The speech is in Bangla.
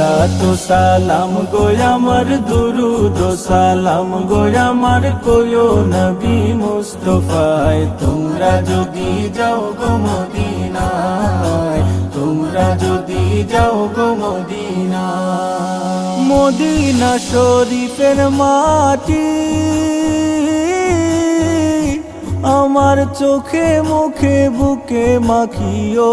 সালাতু সালাম আমার দুরুদ সালাম গো আমার কোয়ো নবী মুস্তফায় তোমরা যদি যাও গো মদিনায় তোমরা যদি যাও গো মদিনায় মদিনা শরীফের মাটি আমার চোখে মুখে বুকে মাখিও